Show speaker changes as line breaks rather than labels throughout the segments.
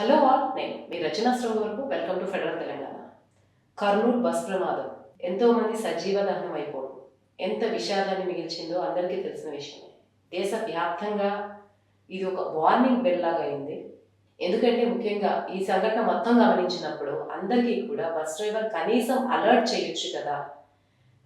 Hello all నేను మీ రచనా శ్రమ వరకు welcome to federal Telangana. Kurnool bus ప్రమాదం. ఎంతోమంది సజీవ దహనం అయిపోవడం. ఎంత విషాదాన్ని మిగిల్చిందో అందరికీ తెలిసిన విషయమే. దేశ వ్యాప్తంగా ఇది ఒక వార్నింగ్ బెల్ లాగా అయింది. ఎందుకంటే ముఖ్యంగా ఈ సంఘటన మొత్తం గమనించినప్పుడు అందరికీ కూడా బస్ డ్రైవర్ కనీసం అలర్ట్ చేయొచ్చు కదా.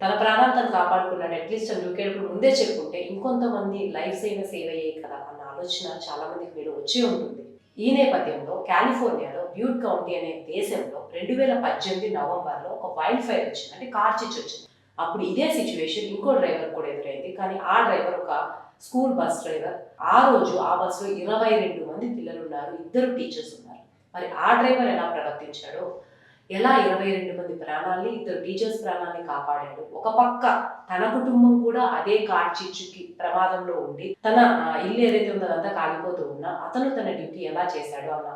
తన ప్రాణాలు తను కాపాడుకున్నాడు. అట్లీస్ట్ తను దూకేటప్పుడు ముందే చెప్పుకుంటే ఇంకొంతమంది లైఫ్స్ అయినా సేవ్ అయ్యాయి కదా అన్న ఆలోచన చాలామందికి మీరు వచ్చి ఉంటుంది. ఈ నేపథ్యంలో కాలిఫోర్నియాలో బ్యూట్ కౌంటీ అనే దేశంలో రెండు వేల పద్దెనిమిది నవంబర్లో ఒక వైల్డ్ ఫైర్ వచ్చింది. అంటే కార్ చిచ్చు వచ్చింది. అప్పుడు ఇదే సిచ్యువేషన్ ఇంకో డ్రైవర్ కూడా ఎదురైంది. కానీ ఆ డ్రైవర్ ఒక స్కూల్ బస్ డ్రైవర్. ఆ రోజు ఆ బస్సులో ఇరవై రెండు మంది పిల్లలు ఉన్నారు. ఇద్దరు టీచర్స్ ఉన్నారు. మరి ఆ డ్రైవర్ ఎలా ప్రవర్తించాడో? ఎలా ఇరవై రెండు మంది ప్రాణాలని ఇద్దరు టీచర్స్ ప్రాణాలని కాపాడాడు. ఒక పక్క తన కుటుంబం కూడా అదే కార్చిచ్చుకి ప్రమాదంలో ఉండి తన ఇల్లు ఏదైతే ఉందో అదంతా కాలిపోతూ ఉన్నా అతను తన డ్యూటీ ఎలా చేశాడు అన్న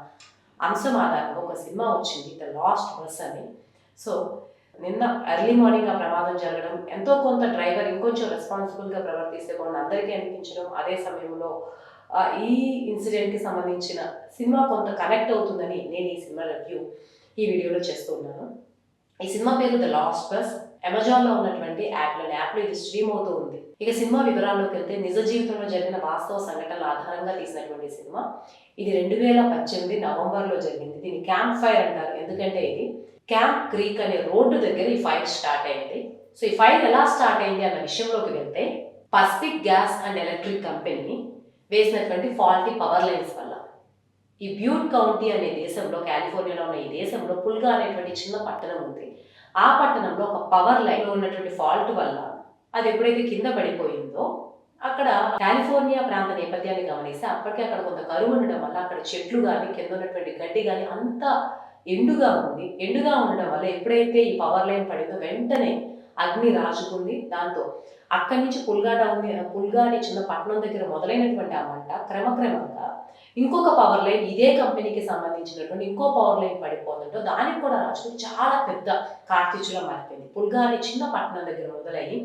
అంశం ఆధారంగా ఒక సినిమా వచ్చింది ద లాస్ట్ బస్ అని. సో నిన్న ఎర్లీ మార్నింగ్ ఆ ప్రమాదం జరగడం ఎంతో కొంత డ్రైవర్ ఇంకొంచెం రెస్పాన్సిబుల్గా ప్రవర్తిస్తే కొన్ని అందరికీ అనిపించడం అదే సమయంలో ఈ ఇన్సిడెంట్కి సంబంధించిన సినిమా కొంత కనెక్ట్ అవుతుందని నేను ఈ సినిమా రివ్యూ ఈ వీడియోలో చేస్తూ ఉన్నాను. ఈ సినిమా పేరు ద లాస్ట్ బస్ అమెజాన్లో ఉన్నటువంటి యాప్లో యాప్లో ఇది స్ట్రీమ్ అవుతూ ఉంది. ఇక సినిమా వివరాల్లోకి వెళ్తే నిజ జీవితంలో జరిగిన వాస్తవ సంఘటనల ఆధారంగా తీసినటువంటి సినిమా. ఇది రెండు వేల పద్దెనిమిది నవంబర్లో జరిగింది. దీన్ని క్యాంప్ ఫైర్ అంటారు. ఎందుకంటే ఇది క్యాంప్ క్రీక్ అనే రోడ్డు దగ్గర ఈ ఫైర్ స్టార్ట్ అయింది. సో ఈ ఫైర్ ఎలా స్టార్ట్ అయింది అన్న విషయంలోకి వెళ్తే Pacific gas and electric company వేసినటువంటి ఫాల్టీ పవర్ లైన్స్ వల్ల. ఈ బ్యూట్ కౌంటీ అనే దేశంలో కాలిఫోర్నియాలో ఉన్న ఈ దేశంలో పుల్గా అనేటువంటి చిన్న పట్టణం ఉంది. ఆ పట్టణంలో ఒక పవర్ లైన్ ఉన్నటువంటి ఫాల్ట్ వల్ల అది ఎప్పుడైతే కింద పడిపోయిందో అక్కడ కాలిఫోర్నియా ప్రాంత నేపథ్యాన్ని గమనిస్తే అప్పటికే అక్కడ కొంత కరువు ఉండడం వల్ల అక్కడ చెట్లు కానీ కింద ఉన్నటువంటి గడ్డి కానీ అంత ఎండుగా ఉంది. ఎండుగా ఉండడం వల్ల ఎప్పుడైతే ఈ పవర్ లైన్ పడిందో వెంటనే అగ్ని రాజుకుంది. దాంతో అక్కడి నుంచి పుల్గాడ ఉంది పుల్గాడి చిన్న పట్టణం దగ్గర మొదలైనటువంటి ఆ మంట క్రమక్రమంగా ఇంకొక పవర్ లైన్ ఇదే కంపెనీకి సంబంధించినటువంటి ఇంకో పవర్ లైన్ పడిపోతుందో దానికి కూడా రాజుకు చాలా పెద్ద కార్తీచులా మారిపోయింది. పుల్గాడి చిన్న పట్టణం దగ్గర మొదలయ్యి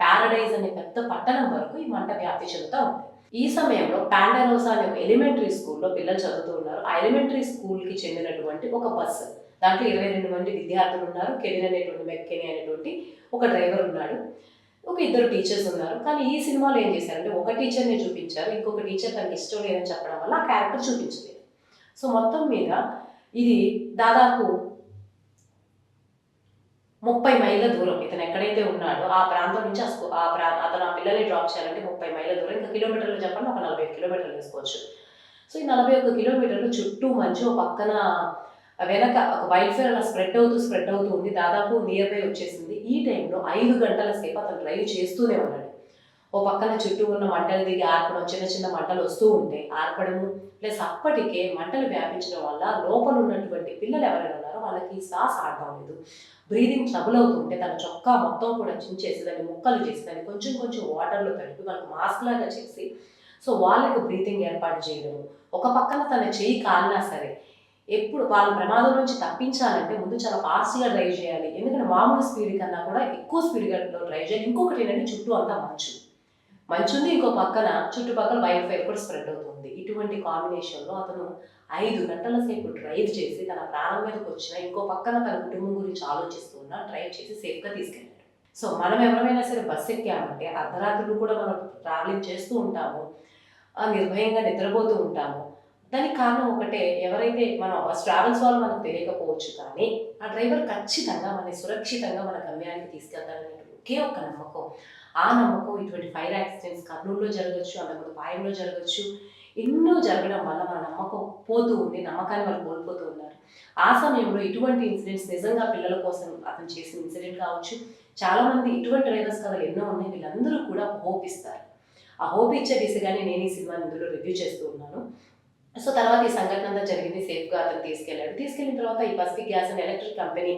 ప్యారడైజ్ అనే పెద్ద పట్టణం వరకు ఈ మంట వ్యాప్తి చెందుతూ ఉంది. ఈ సమయంలో పాండరోసా అనే ఒక ఎలిమెంటరీ స్కూల్లో పిల్లలు చదువుతూ ఉన్నారు. ఆ ఎలిమెంటరీ స్కూల్కి చెందినటువంటి ఒక బస్సు దాంట్లో ఇరవై రెండు మంది విద్యార్థులు ఉన్నారు. కెవిన్ అనేటువంటి మెక్కెని అనేటువంటి ఒక డ్రైవర్ ఉన్నాడు. ఒక ఇద్దరు టీచర్స్ ఉన్నారు. కానీ ఈ సినిమాలో ఏం చేశారంటే ఒక టీచర్ని చూపించారు ఇంకొక టీచర్ తనకి ఇష్టం లేదని చెప్పడం వల్ల ఆ క్యారెక్టర్ చూపించలేదు. సో మొత్తం మీద ఇది దాదాపు ముప్పై మైళ్ళ దూరం. ఇతను ఎక్కడైతే ఉన్నాడో ఆ ప్రాంతం నుంచి ఆ ఆ ప్రా అతను ఆ పిల్లల్ని డ్రాప్ చేయాలంటే ముప్పై మైళ్ళ దూరం. ఇంకా కిలోమీటర్లు చెప్పండి ఒక నలభై కిలోమీటర్లు వేసుకోవచ్చు. సో ఈ నలభై ఒక్క కిలోమీటర్లు చుట్టూ మంచి పక్కన వెనక ఒక వైట్ ఫైర్ అలా స్ప్రెడ్ అవుతూ స్ప్రెడ్ అవుతూ ఉంది. దాదాపు నియర్ బై వచ్చేసింది. ఈ టైంలో ఐదు గంటల సేపు అతను డ్రైవ్ చేస్తూనే ఉన్నాడు. ఓ పక్కన చుట్టూ ఉన్న మంటలు దిగి ఆర్పడం చిన్న చిన్న మంటలు వస్తూ ఉంటాయి ఆర్పడము ప్లస్ అప్పటికే మంటలు వ్యాపించడం వల్ల లోపల ఉన్నటువంటి పిల్లలు ఎవరైనా ఉన్నారో వాళ్ళకి శ్వాస ఆడడం లేదు. బ్రీదింగ్ ట్రబుల్ అవుతుంటే తన చొక్కా మొత్తం కూడా చించేసి దాన్ని ముక్కలు చేసి దాన్ని కొంచెం కొంచెం వాటర్లో తడిపి వాళ్ళకి మాస్క్ లాగా చేసి సో వాళ్ళకి బ్రీతింగ్ ఏర్పాటు చేయడం ఒక పక్కన తన చేయి కాలినా సరే ఎప్పుడు వాళ్ళ ప్రమాదం నుంచి తప్పించాలంటే ముందు చాలా ఫాస్ట్గా డ్రైవ్ చేయాలి. ఎందుకంటే మామూలు స్పీడ్ కన్నా కూడా ఎక్కువ స్పీడ్గా డ్రైవ్ చేయాలి. ఇంకొకటి ఏంటంటే చుట్టూ అంతా మంచు. మంచు ఉంది ఇంకో పక్కన చుట్టుపక్కల వైల్డ్ ఫైర్ కూడా స్ప్రెడ్ అవుతుంది. ఇటువంటి కాంబినేషన్లో అతను ఐదు గంటల సేపు డ్రైవ్ చేసి తన ప్రాణం మీదకి వచ్చిన ఇంకో పక్కన తన కుటుంబం గురించి ఆలోచిస్తూ ఉన్న డ్రైవ్ చేసి సేఫ్గా తీసుకెళ్ళాడు. సో మనం ఎవరైనా సరే బస్ ఎక్కామంటే అర్ధరాత్రులు కూడా మనం ట్రావెలింగ్ చేస్తూ ఉంటాము. నిర్భయంగా నిద్రపోతూ ఉంటాము. దానికి కారణం ఒకటే ఎవరైతే మనం బస్ ట్రావెల్స్ వాళ్ళు మనకు తెలియకపోవచ్చు కానీ ఆ డ్రైవర్ ఖచ్చితంగా మనని సురక్షితంగా మన గమ్యానికి తీసుకెళ్తారనే ఒకే ఒక్క నమ్మకం. ఆ నమ్మకం ఇటువంటి ఫైర్ యాక్సిడెంట్స్ కర్నూలులో జరగచ్చు అంతకుముందు పాయంలో జరగచ్చు ఎన్నో జరగడం వల్ల మన నమ్మకం పోతూ ఉంది నమ్మకాన్ని వాళ్ళు కోల్పోతూ ఉన్నారు. ఆ సమయంలో ఇటువంటి ఇన్సిడెంట్స్ నిజంగా పిల్లల కోసం అతను చేసిన ఇన్సిడెంట్ కావచ్చు చాలామంది ఇటువంటి డ్రైవర్స్ కథలు ఎన్నో ఉన్నాయి వీళ్ళందరూ కూడా హోప్ ఇస్తారు. ఆ హోప్ ఇచ్చే దిశగానే నేను ఈ సినిమాని ఇందులో రివ్యూ చేస్తూ ఉన్నాను. సో తర్వాత ఈ సంఘటన అంతా జరిగింది సేఫ్గా అతను తీసుకెళ్ళాడు. తీసుకెళ్ళిన తర్వాత ఈ Pacific gas and electric company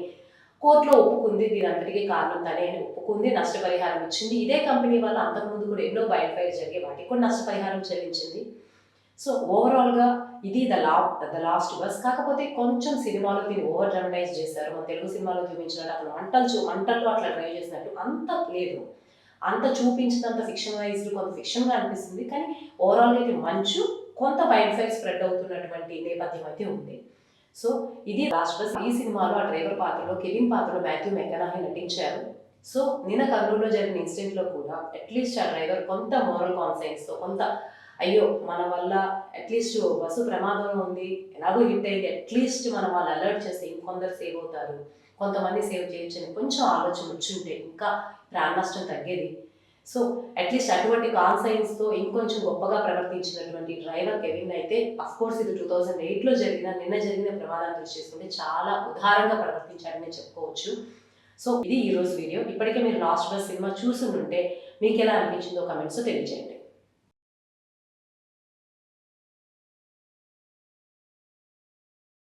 కోర్టులో ఒప్పుకుంది దీని అంతటికీ కారణం తనే అని ఒప్పుకుంది నష్టపరిహారం ఇచ్చింది. ఇదే కంపెనీ వల్ల అంతకుముందు కూడా ఎన్నో బయట ఫైర్ జరిగే వాటికి కూడా నష్టపరిహారం చెల్లించింది. సో ఓవరాల్గా ఇది the la the last bus. కాకపోతే కొంచెం సినిమాలో దీన్ని ఓవర్ డ్రమటైజ్ చేశారు. మన తెలుగు సినిమాలో చూపించినట్టు అతను మంటలు చూ మంటల్లో అట్లా డ్రైవ్ చేసినట్టు అంత లేదు. అంత చూపించినంత ఫిక్షన్ వైజ్డ్ కొంత ఫిక్షన్గా అనిపిస్తుంది. కానీ ఓవరాల్గా ఇది మంచు కొంత వైడ్ స్ప్రెడ్ అవుతున్నటువంటి నేపథ్యం అయితే ఉంది. సో ఇది రాష్ట్ర ఈ సినిమాలో ఆ డ్రైవర్ పాత్రలో కెవిన్ పాత్రలో మాథ్యూ మెకనాహి నటించారు. సో నిన్న కర్నూలులో జరిగిన ఇన్సిడెంట్లో కూడా అట్లీస్ట్ ఆ డ్రైవర్ కొంత మోరల్ కాన్సైన్స్తో కొంత అయ్యో మన వల్ల అట్లీస్ట్ బస్సు ప్రమాదంలో ఉంది ఎలాగో హిట్ అయింది అట్లీస్ట్ మనం వాళ్ళు అలర్ట్ చేస్తే ఇంకొందరు సేవ్ అవుతారు కొంతమంది సేవ్ చేయొచ్చు అని కొంచెం ఆలోచన వచ్చుంటే ఇంకా ప్రాణ నష్టం తగ్గేది. సో అట్లీస్ట్ అటువంటి కాన్సైన్స్తో ఇంకొంచెం గొప్పగా ప్రవర్తించినటువంటి డ్రైవర్ కెవిన్ అయితే అఫ్ కోర్స్ ఇది టూ థౌజండ్ ఎయిట్లో జరిగిన నిన్న జరిగిన ప్రమాదాన్ని దృష్టి చేసుకుంటే చాలా ఉదారంగా ప్రవర్తించాడని చెప్పుకోవచ్చు. సో ఇది ఈ రోజు వీడియో. ఇప్పటికే మీరు లాస్ట్ బస్ సినిమా చూసుకుంటే మీకు ఎలా అనిపించిందో కమెంట్స్ తెలియజేయండి.